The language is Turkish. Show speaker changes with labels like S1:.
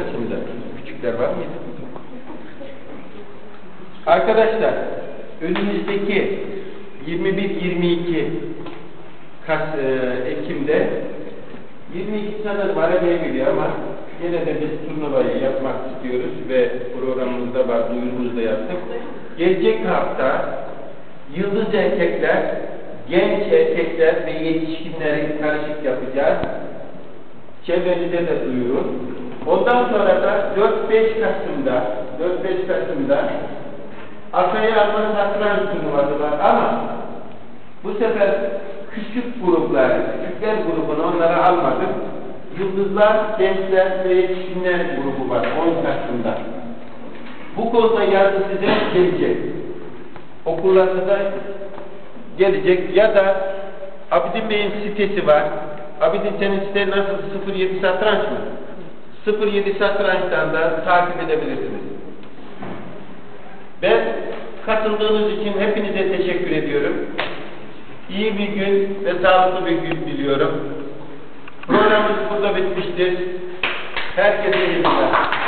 S1: Ortasında. Küçükler var mıydı? Arkadaşlar, önümüzdeki 21-22 Kas, e, Ekim'de 22 sanırım arabaya geliyor ama yine de biz turnuvayı yapmak istiyoruz ve programımızda var, duyurumuzu da yaptık. Gelecek hafta yıldız erkekler, genç erkekler ve yetişkinleri karışık yapacağız. Çevrenize de duyurun. Ondan sonra da 4-5 Kasım'da 4-5 Kasım'da Akaya Alman Satranç turnuvası var ama bu sefer küçük gruplar, küçükler grubunu onlara almadık. Yıldızlar, gençler ve yetişkinler grubu var 10 Kasım'da. Bu konuda yazı size gelecek. Okullarınıza gelecek ya da Abidin Bey'in sitesi var. Abidin senin siten nasıl? 07 satranç mı? 07 satrançtan da takip edebilirsiniz. Ben katıldığınız için hepinize teşekkür ediyorum. İyi bir gün ve sağlıklı bir gün diliyorum. Programımız burada bitmiştir. Herkese iyi günler.